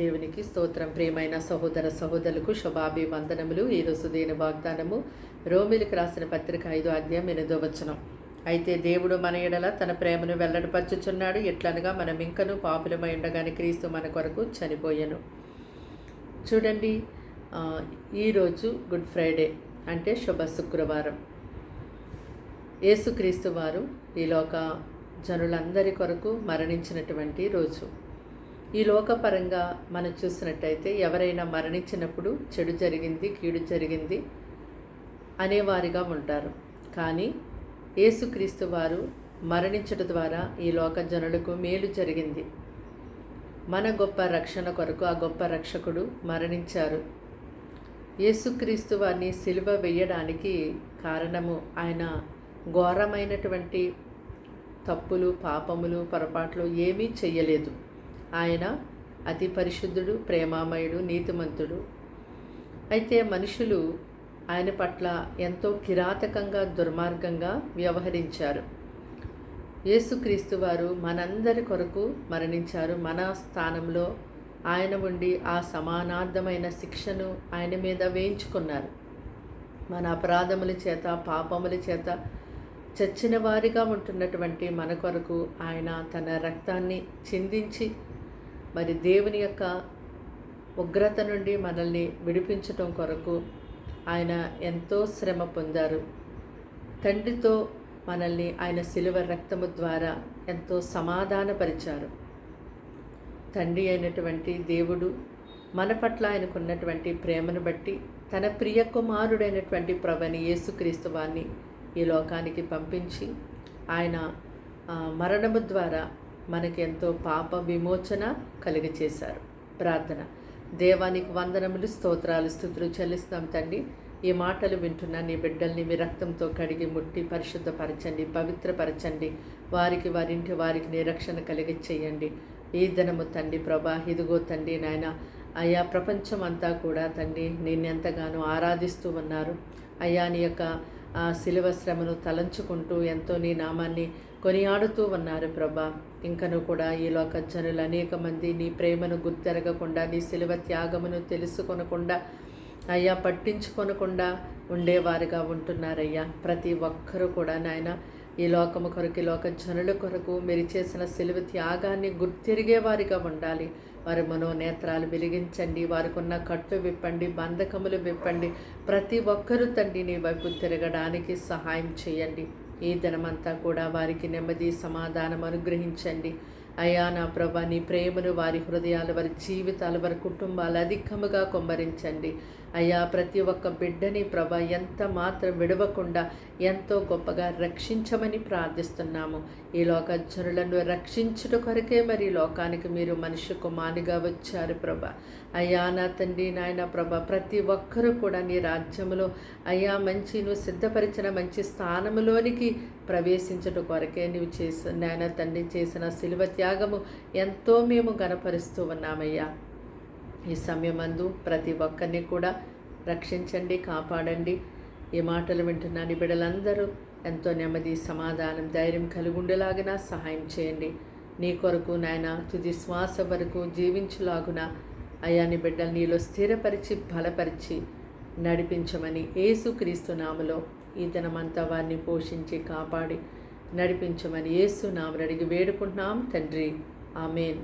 దేవునికి స్తోత్రం. ప్రియమైన సహోదర సహోదరులకు శుభాభివందనములు. ఈరోజు దేని వాగ్దానము రోమిలకు రాసిన పత్రిక ఐదో అధ్యాయం ఎనిమిదో వచనం. అయితే దేవుడు మన ఎడల తన ప్రేమను వెల్లడిపరచుచున్నాడు. ఎట్లనగా మనం ఇంకను పాపులమై ఉండగానే క్రీస్తు మన కొరకు చనిపోయాను. చూడండి ఈరోజు గుడ్ ఫ్రైడే అంటే శుభ శుక్రవారం. యేసుక్రీస్తు వారు ఈ లోక జనులందరి కొరకు మరణించినటువంటి రోజు. ఈ లోకపరంగా మనం చూసినట్టయితే ఎవరైనా మరణించినప్పుడు చెడు జరిగింది కీడు జరిగింది అనేవారిగా ఉంటారు. కానీ యేసుక్రీస్తు వారు మరణించట ద్వారా ఈ లోక జనులకు మేలు జరిగింది. మన గొప్ప రక్షణ కొరకు ఆ గొప్ప రక్షకుడు మరణించారు. యేసుక్రీస్తు వారిని సిలువ వేయడానికి కారణము ఆయన ఘోరమైనటువంటి తప్పులు పాపములు పొరపాట్లు ఏమీ చేయలేదు. ఆయన అతి పరిశుద్ధుడు ప్రేమామయుడు నీతిమంతుడు. అయితే మనుషులు ఆయన పట్ల ఎంతో కిరాతకంగా దుర్మార్గంగా వ్యవహరించారు. యేసుక్రీస్తు వారు మనందరి కొరకు మరణించారు. మన స్థానంలో ఆయన ఉండి ఆ సమానార్థమైన శిక్షను ఆయన మీద వేయించుకున్నారు. మన అపరాధముల చేత పాపముల చేత చచ్చిన వారిగా ఉంటున్నటువంటి మన కొరకు ఆయన తన రక్తాన్ని చిందించి మరి దేవుని యొక్క ఉగ్రత నుండి మనల్ని విడిపించటం కొరకు ఆయన ఎంతో శ్రమ పొందారు. తండ్రితో మనల్ని ఆయన సిలువ రక్తము ద్వారా ఎంతో సమాధానపరిచారు. తండ్రి అయినటువంటి దేవుడు మన పట్ల ఆయనకున్నటువంటి ప్రేమను బట్టి తన ప్రియ కుమారుడైనటువంటి ప్రభని యేసుక్రీస్తు వారిని ఈ లోకానికి పంపించి ఆయన మరణము ద్వారా మనకి ఎంతో పాప విమోచన కలిగచేశారు ప్రార్థన. దేవానికి వందనములు స్తోత్రాలు స్థుతులు చెల్లిస్తాం తండ్రి. ఈ మాటలు వింటున్న నీ బిడ్డల్ని మీ రక్తంతో కడిగి ముట్టి పరిశుద్ధపరచండి పవిత్రపరచండి. వారికి వారింటి వారికి నిరక్షణ కలిగి చేయండి. ఈ దినము తండ్రి ప్రభా ఇదిగో తండ్రి నాయన అయ్యా ప్రపంచం అంతా కూడా తండ్రి నిన్నెంతగానో ఆరాధిస్తూ ఉన్నారు. అయ్యా నీ యొక్క శిలువ శ్రమను తలంచుకుంటూ ఎంతో నీ నామాన్ని కొనియాడుతూ ఉన్నారు ప్రభా. ఇంకను కూడా ఈ లోక జనులు అనేక మంది నీ ప్రేమను గుర్తెరగకుండా నీ శిలువ త్యాగమును తెలుసుకొనకుండా అయ్యా పట్టించుకొనకుండా ఉండేవారుగా ఉంటున్నారయ్యా. ప్రతి ఒక్కరూ కూడా నాయన ఈ లోకము కొరకు ఈ లోక జనుల కొరకు మీరు చేసిన సెలవు త్యాగాన్ని గుర్తిరిగేవారిగా ఉండాలి. వారి మనోనేత్రాలు వెలిగించండి వారికున్న కట్లు విప్పండి బంధకములు విప్పండి. ప్రతి ఒక్కరూ తండ్రి నీ వైపు తిరగడానికి సహాయం చేయండి. ఈ దినమంతా కూడా వారికి నెమ్మది సమాధానం అనుగ్రహించండి. అయా నా ప్రభా నీ ప్రేమను వారి హృదయాలు వారి జీవితాలు వారి కుటుంబాలు అధికముగా కొమ్మరించండి. అయ్యా ప్రతి ఒక్క బిడ్డని ప్రభ ఎంత మాత్రం విడవకుండా ఎంతో గొప్పగా రక్షించమని ప్రార్థిస్తున్నాము. ఈ లోక జనులను రక్షించుట కొరకే మరి లోకానికి మీరు మనిషి కుమానిగా వచ్చారు ప్రభ. అయ్యా నా తండ్రి నాయన ప్రభ ప్రతి ఒక్కరూ కూడా నీ రాజ్యములో అయ్యా మంచి నువ్వు సిద్ధపరిచిన మంచి స్థానములోనికి ప్రవేశించట కొరకే నీవు చేసిన నాయన తండ్రి చేసిన శిలువ త్యాగము ఎంతో మేము గనపరుస్తూ ఉన్నామయ్యా. ఈ సమయమందు ప్రతి ఒక్కరిని కూడా రక్షించండి కాపాడండి. ఈ మాటలు వింటున్న నిబిడలందరూ ఎంతో నెమ్మది సమాధానం ధైర్యం కలిగుండేలాగిన సహాయం చేయండి. నీ కొరకు నాయన తుది శ్వాస వరకు జీవించులాగున అయా నీ బిడ్డలు నీలో స్థిరపరిచి బలపరిచి నడిపించమని ఏసుక్రీస్తు నామలో ఈ దినమంతా వారిని పోషించి కాపాడి నడిపించమని యేసు నామని అడిగి వేడుకుంటున్నాం. తండ్రి ఆమెన్.